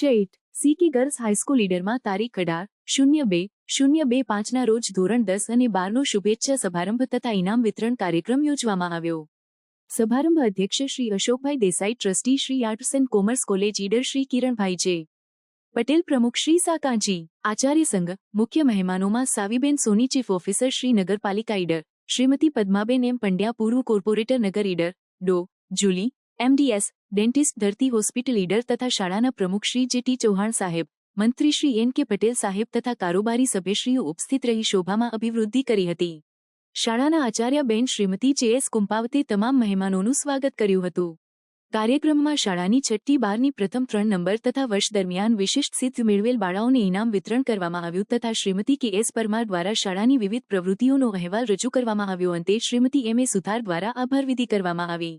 C કે girls high school લીડરમાં તારીખ અઢાર શૂન્ય બે શૂન્ય બે પાંચના રોજ ધોરણ દસ અને બારનો શુભેચ્છા સમારંભ તથા ઇનામ વિતરણ કાર્યક્રમ યોજવામાં આવ્યો. સમારંભ અધ્યક્ષ Shri Ashokbhai Desai, trustee Shri arts and commerce college Idar Shri Kiranbhai J. Patel પ્રમુખ શ્રી સાકાજી. આચાર્ય સંઘ મુખ્ય મહેમાનોમાં સાવીબેન સોની, ચીફ ઓફિસર શ્રી નગરપાલિકા ઈડર. શ્રીમતી પદ્માબેન એમ પંડ્યા પૂર્વ કોર્પોરેટર, નગર ઈડર. ડો. Julie MDS, dentist, Dharti hospital leader તથા શાળાના પ્રમુખ શ્રી જે ટી ચૌહાણ સાહેબ, મંત્રી શ્રી એન કે પટેલ સાહેબ તથા કારોબારી સભ્યશ્રીઓ ઉપસ્થિત રહી શોભામાં અભિવૃદ્ધિ કરી હતી. શાળાના આચાર્ય બેન શ્રીમતી જે એસ કુંપાવતે તમામ મહેમાનોનું સ્વાગત કર્યું હતું. કાર્યક્રમમાં શાળાની છઠ્ઠી બારની પ્રથમ ત્રણ નંબર તથા વર્ષ દરમિયાન વિશિષ્ટ સિદ્ધ મેળવેલ બાળાઓને ઇનામ વિતરણ કરવામાં આવ્યું તથા શ્રીમતી કે એસ પરમાર દ્વારા શાળાની વિવિધ પ્રવૃત્તિઓનો અહેવાલ રજૂ કરવામાં આવ્યો અંતે શ્રીમતી એમ એ સુથાર દ્વારા આભાર વિધિ કરવામાં આવી.